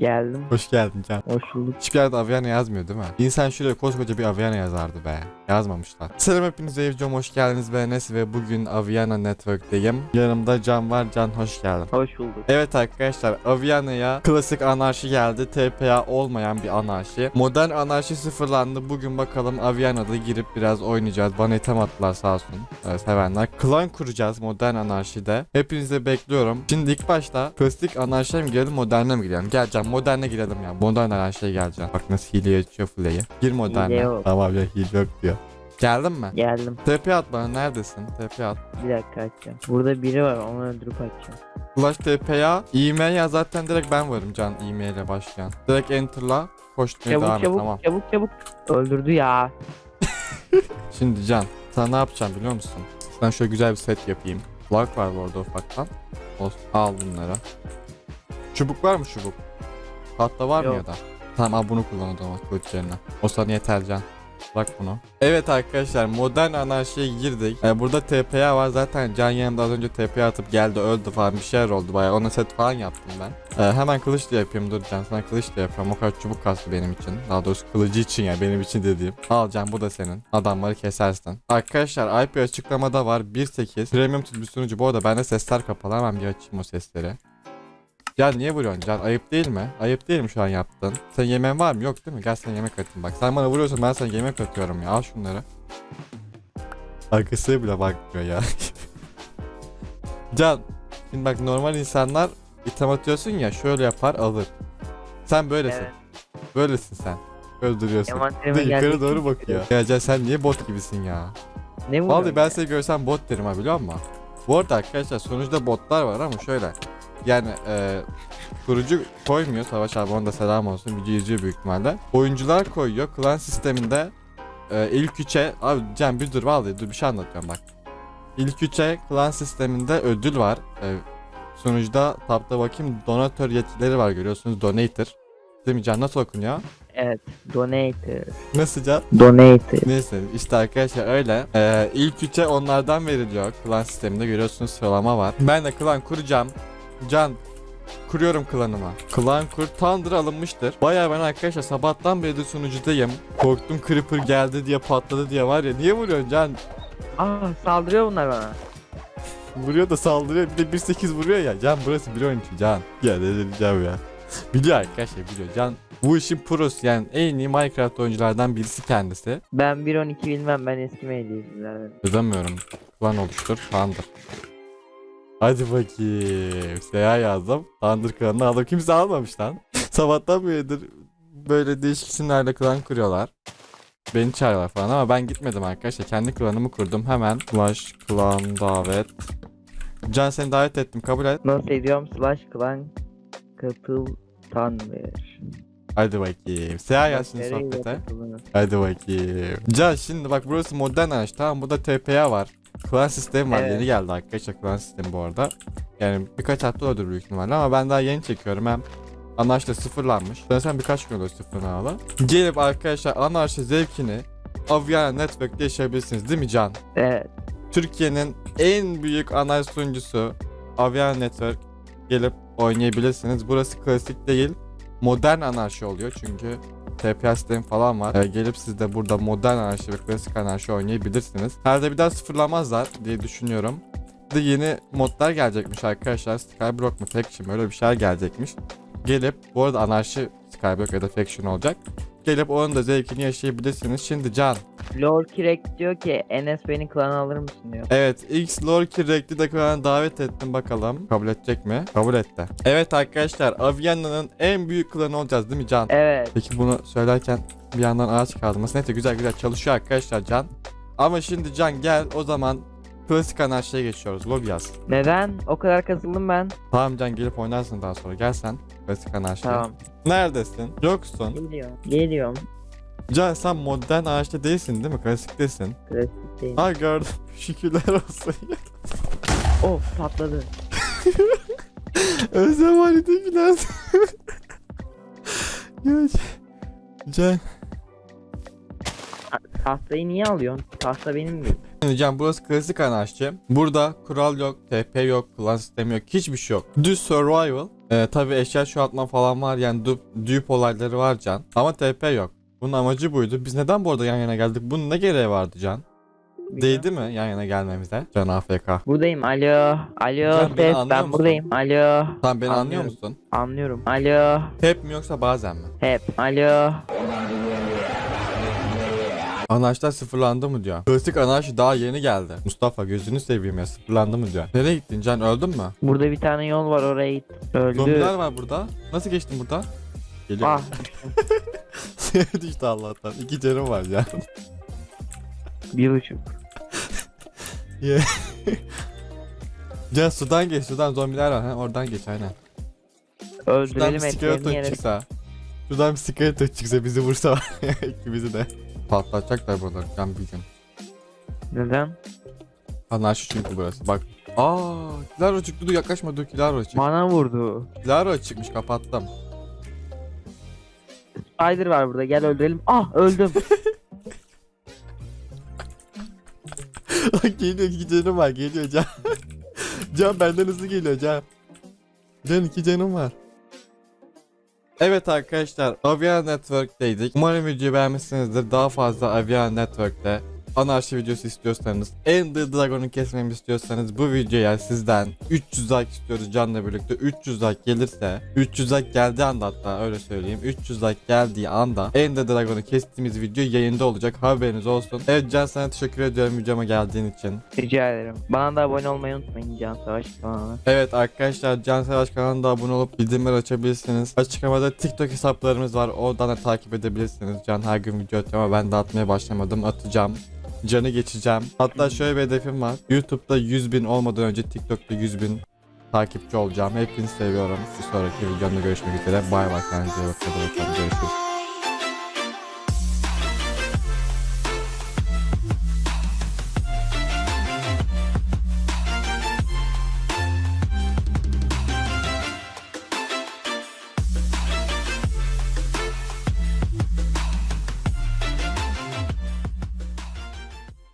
Geldim. Hoş geldin Can. Hoş bulduk. Hiçbir yerde Aviana yazmıyor değil mi? İnsan şuraya koskoca bir Aviana yazardı be. Yazmamışlar. Selam hepinize evcom hoş geldiniz ben Enes ve bugün Aviana Network'teyim. Yanımda Can var. Can hoş geldin. Hoş bulduk. Evet arkadaşlar Aviana'ya klasik anarşi geldi. TPA olmayan bir anarşi. Modern anarşi sıfırlandı. Bugün bakalım Aviana'da girip biraz oynayacağız. Bana item attılar sağ olsun. Evet, sevenler. Klan kuracağız modern anarşide. Hepinizi bekliyorum. Şimdi ilk başta klasik anarşiye mi girelim moderne mi girelim? Gel Can moderne girelim ya. Modern anarşiye geleceğim. Bak nasıl hile açıyor Fule'yi. Gir moderne. Hile yok. Tamam ya hile yok diyor. Geldin mi? Geldim. TP at bana neredesin? TP at. Bir dakika açacağım. Burada biri var onu öldürüp açacağım. Flash TP'ya ya zaten direkt ben varım can e-mail ile başlayan. Direkt enter'la koşmaya Çabuk devam et çabuk tamam. çabuk çabuk. Öldürdü ya. Şimdi can sana ne yapacağım biliyor musun? Sana şöyle güzel bir set yapayım. Lag var bu arada ufaktan. Olsun al bunları. Çubuk var mı çubuk? Hatta var mı Yok. ya da? Tamam al bunu kullan o zaman kılıç yerine. O sana yeter can. Bak bunu. Evet arkadaşlar modern anarşiye girdik. Ee, burada TPA var zaten Can yanımda az önce TPA atıp geldi öldü falan bir şeyler oldu bayağı ona set falan yaptım ben. Ee, hemen kılıç da yapayım dur Can sana kılıç da yapıyorum o kadar çubuk kastı benim için. Daha doğrusu kılıcı için ya benim için dediğim. Al Can bu da senin. Adamları kesersin. Arkadaşlar IP açıklamada var 1.8 premium bir sunucu bu arada bende sesler kapalı hemen bir açayım o sesleri. Can niye vuruyorsun Can? Ayıp değil mi? Ayıp değil mi şu an yaptın? Sen yemeğin var mı? Yok değil mi? Gel sen yemek atayım bak. Sen bana vuruyorsun ben sana yemek atıyorum ya. Al şunları. Arkasına bile bakmıyor ya. Can. Şimdi bak normal insanlar item atıyorsun ya şöyle yapar alır. Sen böylesin. Evet. Böylesin sen. Böyle duruyorsun. Bir de yukarı doğru bakıyor. Ya Can sen niye bot gibisin ya? Ne? Vallahi ben ya? seni görsem bot derim ha biliyor musun? Bu arada arkadaşlar sonuçta botlar var ama şöyle. Yani e, kurucu koymuyor Savaş abi onda selam olsun video izliyor büyük ihtimalle. Oyuncular koyuyor klan sisteminde e, ilk üçe abi Cem bir dur vallahi dur bir şey anlatıyorum bak. İlk üçe klan sisteminde ödül var. E, sunucuda tabda bakayım donatör yetkileri var görüyorsunuz donator. Değil mi Can nasıl okunuyor? Evet. Donator. Nasıl Can? Donator. Neyse işte arkadaşlar öyle. Ee, ilk üçe onlardan veriliyor. Klan sisteminde görüyorsunuz sıralama var. Ben de klan kuracağım. Can kuruyorum klanımı. Klan kur Thunder alınmıştır. Bayağı ben arkadaşlar sabahtan beri de sunucudayım. Korktum Creeper geldi diye patladı diye var ya. Niye vuruyorsun Can? Aa saldırıyor bunlar bana. Vuruyor da saldırıyor. Bir de 1.8 vuruyor ya. Can burası 1.12 Can. Ya delireceğim ya. Biliyor arkadaşlar biliyor. Can bu işin prosu yani en iyi Minecraft oyunculardan birisi kendisi. Ben 1.12 bilmem ben eski medyacılarım. Yazamıyorum. Klan oluştur. Thunder. Hadi bakayım. Seha yazdım. Thunder klanını aldım. Kimse almamış lan. Sabahtan beridir böyle değişik isimlerle klan kuruyorlar. Beni çağırıyorlar falan ama ben gitmedim arkadaşlar. Kendi klanımı kurdum. Hemen Flash klan davet. Can seni davet ettim. Kabul et. Nasıl ediyorum? Slash clan katıl Tanver. Hadi bakayım. Seha gelsin sohbete. Hadi bakayım. Can şimdi bak burası modern araç tamam burada TPA var. Klan sistemi var Evet. yeni geldi arkadaşlar klan sistemi bu arada. Yani birkaç hafta oldu büyük ihtimalle ama ben daha yeni çekiyorum hem Anarşi sıfırlanmış. Zaten birkaç gün oldu sıfırlanalı. Gelip arkadaşlar anarşi zevkini Aviana Network'te yaşayabilirsiniz değil mi Can? Evet. Türkiye'nin en büyük anarşi sunucusu Aviana Network gelip oynayabilirsiniz. Burası klasik değil, modern anarşi oluyor çünkü TPS sistemi falan var. Ee, gelip siz de burada modern anarşi ve klasik anarşi oynayabilirsiniz. Herhalde bir daha sıfırlamazlar diye düşünüyorum. Bir de yeni modlar gelecekmiş arkadaşlar. Skyblock mu Faction öyle bir şeyler gelecekmiş. Gelip bu arada anarşi Skyblock ya da Faction olacak. Gelip onun da zevkini yaşayabilirsiniz. Şimdi Can Lord Kirek diyor ki Enes beni klana alır mısın diyor. Evet X Lorki Rekli de kanalına davet ettim bakalım. Kabul edecek mi? Kabul etti. Evet arkadaşlar Avianna'nın en büyük klanı olacağız değil mi Can? Evet. Peki bunu söylerken bir yandan ağaç kazması. Neyse güzel güzel çalışıyor arkadaşlar Can. Ama şimdi Can gel o zaman klasik anarşiye geçiyoruz. Lobby yaz. Neden? O kadar kasıldım ben. Tamam Can gelip oynarsın daha sonra. Gel sen klasik anarşiye. Tamam. Neredesin? Yoksun. Geliyorum. Geliyorum. Can sen modern ağaçta değilsin değil mi? Klasiktesin. Klasikteyim. Ha gördüm. Şükürler olsun. Of patladı. Özlem halinde filan. ya Can. Ta- Tahtayı niye alıyorsun? Tahta benim değil. Can burası klasik anarşi. Burada kural yok, TP yok, klan sistemi yok, hiçbir şey yok. Düz survival. Ee, tabi eşya şu atma falan var yani dup, dupe olayları var Can. Ama TP yok. Bunun amacı buydu. Biz neden bu arada yan yana geldik? Bunun ne gereği vardı Can? Değdi mi yan yana gelmemize? Can AFK. Buradayım. Alo. Alo. Can, beni anlıyor Ben musun? buradayım. Alo. Tamam beni anlıyor Anlıyorum. musun? Anlıyorum. Alo. Hep mi yoksa bazen mi? Hep. Alo. Anarşiler sıfırlandı mı diyor. Klasik anarşi daha yeni geldi. Mustafa gözünü seveyim ya sıfırlandı mı diyor. Nereye gittin Can öldün mü? Burada bir tane yol var oraya git. Öldü. Zombiler var burada. Nasıl geçtin buradan? Geliyor. Ah. düştü Allah'tan. İki canım var ya. Bir buçuk. Can sudan geç sudan zombiler var. Ha, oradan geç aynen. Şuradan bir Öldürelim etlerini skeleton yeriz. çıksa. Şuradan bir skeleton çıksa bizi vursa ya, ikimizi de. Patlatacaklar buraları can bir gün. Neden? Anarşi çünkü burası bak. Aa, Kilaro çıktı dur yaklaşma dur Kilaro çık. Bana vurdu. Kilaro çıkmış kapattım. Spider var burada gel öldürelim. Ah öldüm. geliyor iki canım var geliyor can. can benden hızlı geliyor can. Can iki canım var. Evet arkadaşlar Avian Network'teydik. Umarım videoyu beğenmişsinizdir. Daha fazla Avian Network'te anarşi videosu istiyorsanız Ender Dragon'u kesmemi istiyorsanız bu videoya sizden 300 like istiyoruz Can'la birlikte 300 like gelirse 300 like geldiği anda hatta öyle söyleyeyim 300 like geldiği anda Ender Dragon'u kestiğimiz video yayında olacak haberiniz olsun. Evet Can sana teşekkür ediyorum videoma geldiğin için. Rica ederim. Bana da abone olmayı unutmayın Can Savaş kanalına. Evet arkadaşlar Can Savaş kanalına da abone olup bildirimleri açabilirsiniz. Açıklamada TikTok hesaplarımız var. Oradan da takip edebilirsiniz. Can her gün video atıyor ama ben de atmaya başlamadım. Atacağım. Can'ı geçeceğim. Hatta şöyle bir hedefim var. YouTube'da 100 bin olmadan önce TikTok'ta 100 bin takipçi olacağım. Hepinizi seviyorum. Bir sonraki videomda görüşmek üzere. Bay bay. Kendinize iyi bakın. Görüşürüz.